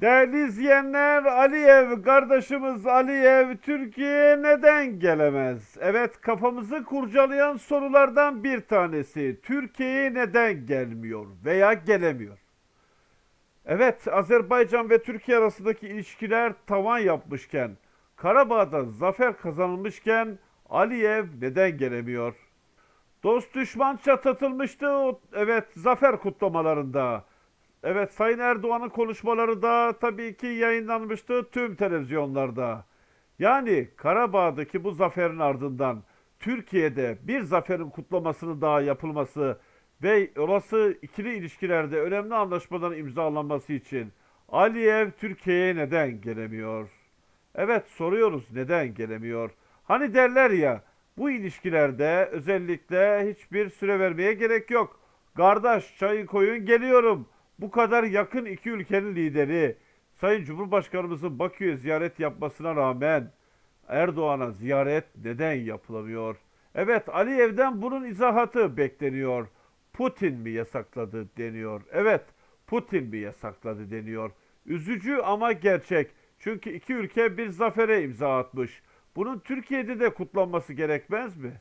Değerli izleyenler, Aliyev kardeşimiz Aliyev Türkiye'ye neden gelemez? Evet kafamızı kurcalayan sorulardan bir tanesi. Türkiye'ye neden gelmiyor veya gelemiyor? Evet Azerbaycan ve Türkiye arasındaki ilişkiler tavan yapmışken, Karabağ'da zafer kazanılmışken Aliyev neden gelemiyor? Dost düşman çatlatılmıştı evet zafer kutlamalarında. Evet Sayın Erdoğan'ın konuşmaları da tabii ki yayınlanmıştı tüm televizyonlarda. Yani Karabağ'daki bu zaferin ardından Türkiye'de bir zaferin kutlamasının daha yapılması ve olası ikili ilişkilerde önemli anlaşmaların imzalanması için Aliyev Türkiye'ye neden gelemiyor? Evet soruyoruz neden gelemiyor? Hani derler ya bu ilişkilerde özellikle hiçbir süre vermeye gerek yok. Kardeş çayı koyun geliyorum. Bu kadar yakın iki ülkenin lideri Sayın Cumhurbaşkanımızın Bakü'ye ziyaret yapmasına rağmen Erdoğan'a ziyaret neden yapılamıyor? Evet Aliyev'den bunun izahatı bekleniyor. Putin mi yasakladı deniyor. Evet Putin mi yasakladı deniyor. Üzücü ama gerçek. Çünkü iki ülke bir zafere imza atmış. Bunun Türkiye'de de kutlanması gerekmez mi?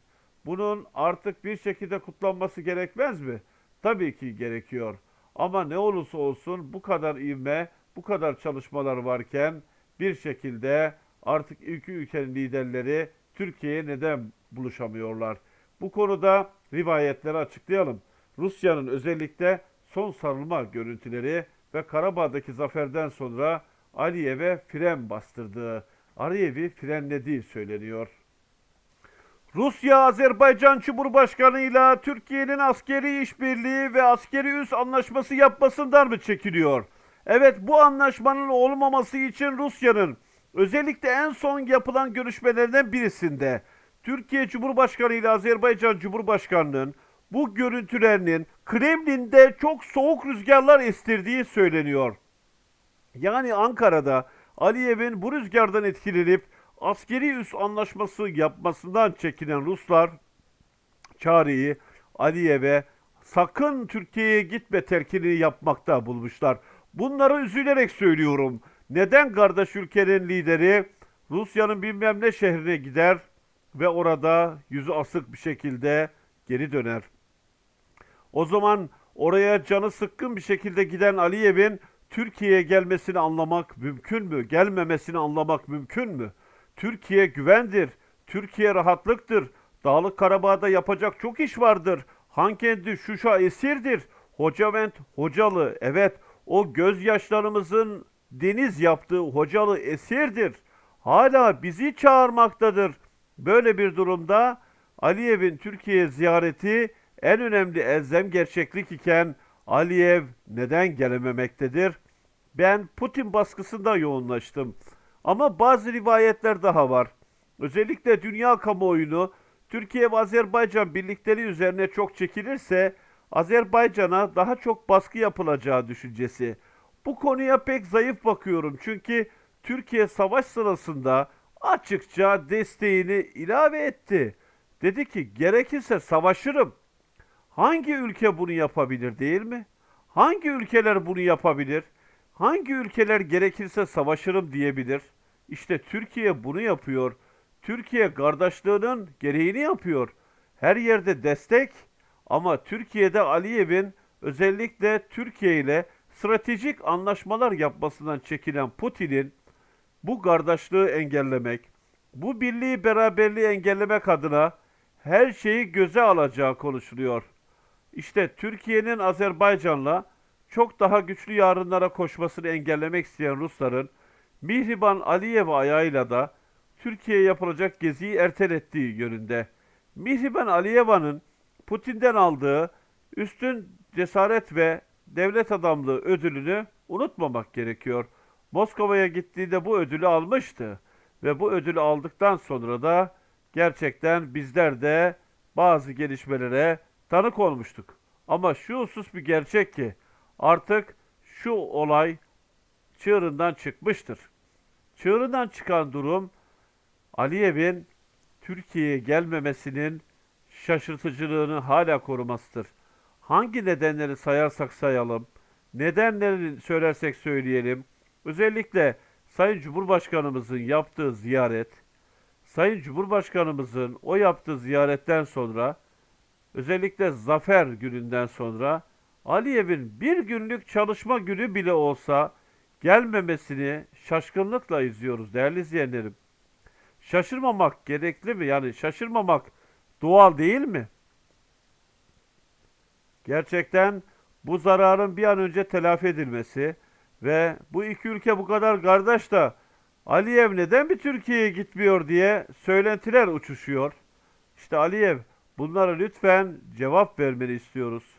Bunun artık bir şekilde kutlanması gerekmez mi? Tabii ki gerekiyor. Ama ne olursa olsun bu kadar ivme, bu kadar çalışmalar varken bir şekilde artık iki ülkenin liderleri Türkiye'ye neden buluşamıyorlar? Bu konuda rivayetleri açıklayalım. Rusya'nın özellikle son sarılma görüntüleri ve Karabağ'daki zaferden sonra Aliyev'e fren bastırdığı, Aliyev'i frenlediği söyleniyor. Rusya, Azerbaycan Cumhurbaşkanı ile Türkiye'nin askeri işbirliği ve askeri üs anlaşması yapmasından mı çekiliyor? Evet bu anlaşmanın olmaması için Rusya'nın özellikle en son yapılan görüşmelerden birisinde Türkiye Cumhurbaşkanı ile Azerbaycan Cumhurbaşkanı'nın bu görüntülerinin Kremlin'de çok soğuk rüzgarlar estirdiği söyleniyor. Yani Ankara'da Aliyev'in bu rüzgardan etkilenip askeri üs anlaşması yapmasından çekinen Ruslar çağrıyı Aliyev'e sakın Türkiye'ye gitme terkini yapmakta bulmuşlar. Bunları üzülerek söylüyorum. Neden kardeş ülkenin lideri Rusya'nın bilmem ne şehrine gider ve orada yüzü asık bir şekilde geri döner? O zaman oraya canı sıkkın bir şekilde giden Aliyev'in Türkiye'ye gelmesini anlamak mümkün mü? Gelmemesini anlamak mümkün mü? Türkiye güvendir. Türkiye rahatlıktır. Dağlık Karabağ'da yapacak çok iş vardır. Hankendi Şuşa esirdir. Hocavent Hocalı evet o gözyaşlarımızın deniz yaptığı Hocalı esirdir. Hala bizi çağırmaktadır. Böyle bir durumda Aliyev'in Türkiye ziyareti en önemli elzem gerçeklik iken Aliyev neden gelememektedir? Ben Putin baskısında yoğunlaştım. Ama bazı rivayetler daha var. Özellikle dünya kamuoyunu Türkiye ve Azerbaycan birlikleri üzerine çok çekilirse Azerbaycan'a daha çok baskı yapılacağı düşüncesi. Bu konuya pek zayıf bakıyorum çünkü Türkiye savaş sırasında açıkça desteğini ilave etti. Dedi ki gerekirse savaşırım. Hangi ülke bunu yapabilir değil mi? Hangi ülkeler bunu yapabilir? Hangi ülkeler gerekirse savaşırım diyebilir? İşte Türkiye bunu yapıyor. Türkiye kardeşliğinin gereğini yapıyor. Her yerde destek ama Türkiye'de Aliyev'in özellikle Türkiye ile stratejik anlaşmalar yapmasından çekinen Putin'in bu kardeşliği engellemek, bu birliği beraberliği engellemek adına her şeyi göze alacağı konuşuluyor. İşte Türkiye'nin Azerbaycan'la çok daha güçlü yarınlara koşmasını engellemek isteyen Rusların Mihriban Aliyev ayağıyla da Türkiye'ye yapılacak geziyi ertelettiği yönünde. Mihriban Aliyeva'nın Putin'den aldığı üstün cesaret ve devlet adamlığı ödülünü unutmamak gerekiyor. Moskova'ya gittiğinde bu ödülü almıştı ve bu ödülü aldıktan sonra da gerçekten bizler de bazı gelişmelere tanık olmuştuk. Ama şu husus bir gerçek ki artık şu olay çığırından çıkmıştır. Çığırından çıkan durum Aliyev'in Türkiye'ye gelmemesinin şaşırtıcılığını hala korumasıdır. Hangi nedenleri sayarsak sayalım, nedenlerini söylersek söyleyelim, Özellikle Sayın Cumhurbaşkanımızın yaptığı ziyaret, Sayın Cumhurbaşkanımızın o yaptığı ziyaretten sonra özellikle zafer gününden sonra Aliyev'in bir günlük çalışma günü bile olsa gelmemesini şaşkınlıkla izliyoruz değerli izleyenlerim. Şaşırmamak gerekli mi? Yani şaşırmamak doğal değil mi? Gerçekten bu zararın bir an önce telafi edilmesi ve bu iki ülke bu kadar kardeş da Aliyev neden bir Türkiye'ye gitmiyor diye söylentiler uçuşuyor. İşte Aliyev bunlara lütfen cevap vermeni istiyoruz.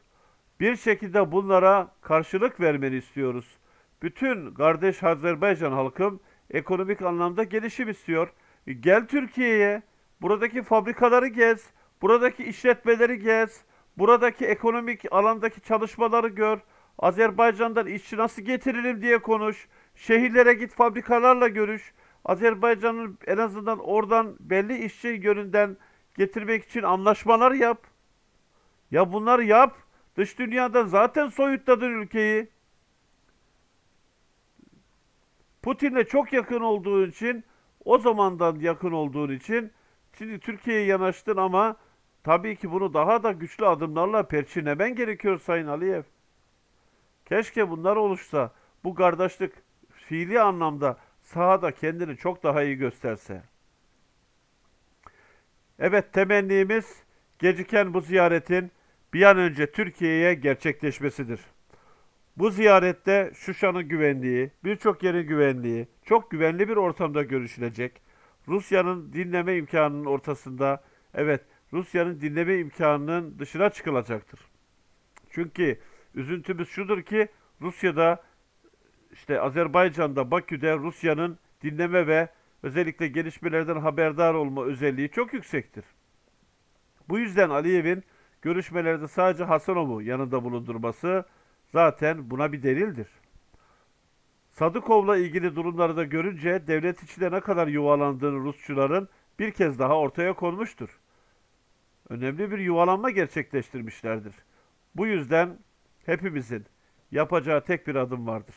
Bir şekilde bunlara karşılık vermeni istiyoruz. Bütün kardeş Azerbaycan halkım ekonomik anlamda gelişim istiyor. Gel Türkiye'ye, buradaki fabrikaları gez, buradaki işletmeleri gez, buradaki ekonomik alandaki çalışmaları gör. Azerbaycan'dan işçi nasıl getiririm diye konuş. Şehirlere git, fabrikalarla görüş. Azerbaycan'ın en azından oradan belli işçi yönünden getirmek için anlaşmalar yap. Ya bunları yap. Dış dünyadan zaten soyutladın ülkeyi. Putin'le çok yakın olduğun için, o zamandan yakın olduğun için şimdi Türkiye'ye yanaştın ama tabii ki bunu daha da güçlü adımlarla perçinlemen gerekiyor Sayın Aliyev. Keşke bunlar oluşsa, bu kardeşlik fiili anlamda sahada kendini çok daha iyi gösterse. Evet temennimiz geciken bu ziyaretin bir an önce Türkiye'ye gerçekleşmesidir. Bu ziyarette Şuşa'nın güvenliği, birçok yerin güvenliği, çok güvenli bir ortamda görüşülecek. Rusya'nın dinleme imkanının ortasında, evet Rusya'nın dinleme imkanının dışına çıkılacaktır. Çünkü üzüntümüz şudur ki Rusya'da işte Azerbaycan'da, Bakü'de Rusya'nın dinleme ve özellikle gelişmelerden haberdar olma özelliği çok yüksektir. Bu yüzden Aliyev'in görüşmelerde sadece Hasanov'u yanında bulundurması zaten buna bir delildir. Sadıkov'la ilgili durumları da görünce devlet içinde ne kadar yuvalandığını Rusçuların bir kez daha ortaya konmuştur. Önemli bir yuvalanma gerçekleştirmişlerdir. Bu yüzden hepimizin yapacağı tek bir adım vardır.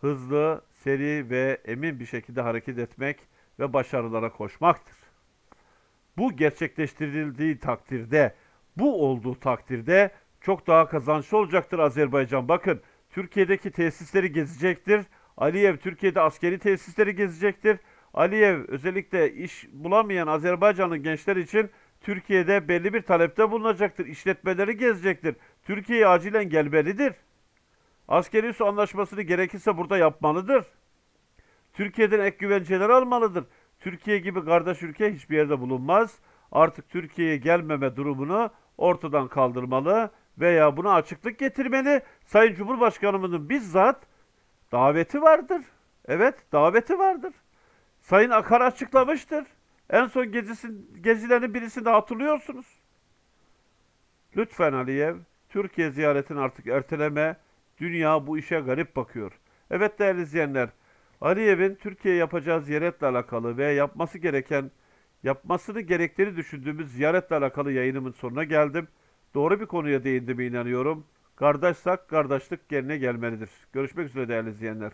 Hızlı, seri ve emin bir şekilde hareket etmek ve başarılara koşmaktır. Bu gerçekleştirildiği takdirde, bu olduğu takdirde çok daha kazançlı olacaktır Azerbaycan. Bakın Türkiye'deki tesisleri gezecektir. Aliyev Türkiye'de askeri tesisleri gezecektir. Aliyev özellikle iş bulamayan Azerbaycanlı gençler için Türkiye'de belli bir talepte bulunacaktır. İşletmeleri gezecektir. Türkiye'ye acilen gelmelidir. Askeri su anlaşmasını gerekirse burada yapmalıdır. Türkiye'den ek güvenceler almalıdır. Türkiye gibi kardeş ülke hiçbir yerde bulunmaz. Artık Türkiye'ye gelmeme durumunu ortadan kaldırmalı veya buna açıklık getirmeli. Sayın Cumhurbaşkanımızın bizzat daveti vardır. Evet, daveti vardır. Sayın Akar açıklamıştır. En son gezisin, gezilerin birisinde hatırlıyorsunuz. Lütfen Aliyev, Türkiye ziyaretini artık erteleme. Dünya bu işe garip bakıyor. Evet değerli izleyenler, Aliyev'in Türkiye yapacağı ziyaretle alakalı ve yapması gereken, yapmasını gerektiğini düşündüğümüz ziyaretle alakalı yayınımın sonuna geldim. Doğru bir konuya değindiğime inanıyorum. Kardeşsak kardeşlik yerine gelmelidir. Görüşmek üzere değerli izleyenler.